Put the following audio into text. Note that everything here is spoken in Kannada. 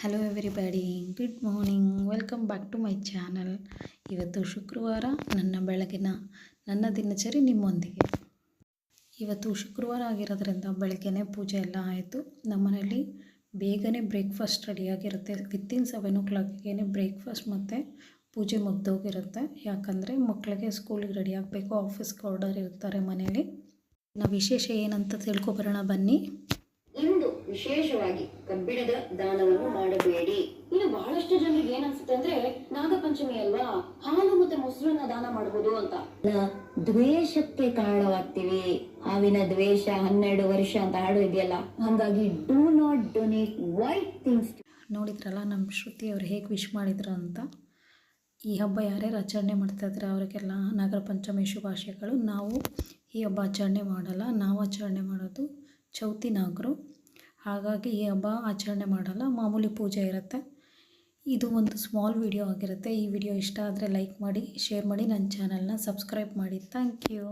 Hello everybody good morning welcome back to my channel ಇವತ್ತು ಶುಕ್ರವಾರ ನನ್ನ ಬೆಳಗಿನ, ನನ್ನ ದಿನಚರಿ ನಿಮ್ಮೊಂದಿಗೆ. ಇವತ್ತು ಶುಕ್ರವಾರ ಆಗಿರೋದ್ರಿಂದ ಬೆಳಗ್ಗೆನೇ ಪೂಜೆ ಎಲ್ಲ ಆಯಿತು. ನಮ್ಮನೇಲಿ ಬೇಗನೆ ಬ್ರೇಕ್ಫಾಸ್ಟ್ ರೆಡಿಯಾಗಿರುತ್ತೆ ವಿತ್ತಿನ್ ಸೆವೆನ್ ಓ ಕ್ಲಾಕಿಗೆ ಬ್ರೇಕ್ಫಾಸ್ಟ್ ಮತ್ತು ಪೂಜೆ ಮುಗ್ದೋಗಿರುತ್ತೆ. ಯಾಕಂದರೆ ಮಕ್ಕಳಿಗೆ ಸ್ಕೂಲಿಗೆ ರೆಡಿ ಆಗಬೇಕು ಆಫೀಸ್ಗೆ ಆರ್ಡರ್ ಇರ್ತಾರೆ ಮನೇಲಿ. ನಾವು ವಿಶೇಷ ಏನಂತ ತಿಳ್ಕೊಬರೋಣ ಬನ್ನಿ. ವಿಶೇಷವಾಗಿ ಕಬ್ಬಿಣದ ದಾನವನ್ನು ಮಾಡಬೇಡಿ. ಇನ್ನು ಬಹಳಷ್ಟು ಜನರಿಗೆ ಏನನ್ಸುತ್ತೆ ಅನ್ಸುತ್ತೆ ಅಂದ್ರೆ ನಾಗಪಂಚಮಿ ಅಲ್ವಾ? ಹಾಲು ಮತ್ತೆ ಮೊಸರನ್ನ ದಾನ ಮಾಡಬಹುದು ಅಂತ. ದ್ವೇಷಕ್ಕೆ ಕಾರಣವಾಗ್ತೀವಿ. ಹಾವಿನ ದ್ವೇಷ ಹನ್ನೆರಡು ವರ್ಷ ಅಂತ ಹಾಡು ಇದೆಯಲ್ಲ? ಹಾಗಾಗಿ do not donate white things ನೋಡಿದ್ರಲ್ಲ ನಮ್ಮ ಶ್ರುತಿ ಅವ್ರು ಹೇಗೆ ವಿಶ್ ಮಾಡಿದ್ರು ಅಂತ? ಈ ಹಬ್ಬ ಯಾರ್ಯಾರು ಆಚರಣೆ ಮಾಡ್ತಾ ಮಾಡ್ತಾಯಿದ್ರೆ ಅವರಿಗೆಲ್ಲ ನಾಗರ ಪಂಚಮಿ ಶುಭಾಶಯಗಳು. ನಾವು ಈ ಹಬ್ಬ ಆಚರಣೆ ಮಾಡಲ್ಲ. ನಾವು ಆಚರಣೆ ಮಾಡೋದು ಚೌತಿ ನಾಗರು. ಹಾಗಾಗಿ ಈ ಹಬ್ಬ ಆಚರಣೆ ಮಾಡಲ್ಲ, ಮಾಮೂಲಿ ಪೂಜೆ ಇರುತ್ತೆ. ಇದು ಒಂದು ಸ್ಮಾಲ್ ವಿಡಿಯೋ ಆಗಿರುತ್ತೆ. ಈ ವಿಡಿಯೋ ಇಷ್ಟ ಆದರೆ ಲೈಕ್ ಮಾಡಿ ಶೇರ್ ಮಾಡಿ ನನ್ನ ಚಾನಲ್ನ ಸಬ್ಸ್ಕ್ರೈಬ್ ಮಾಡಿ. Thank you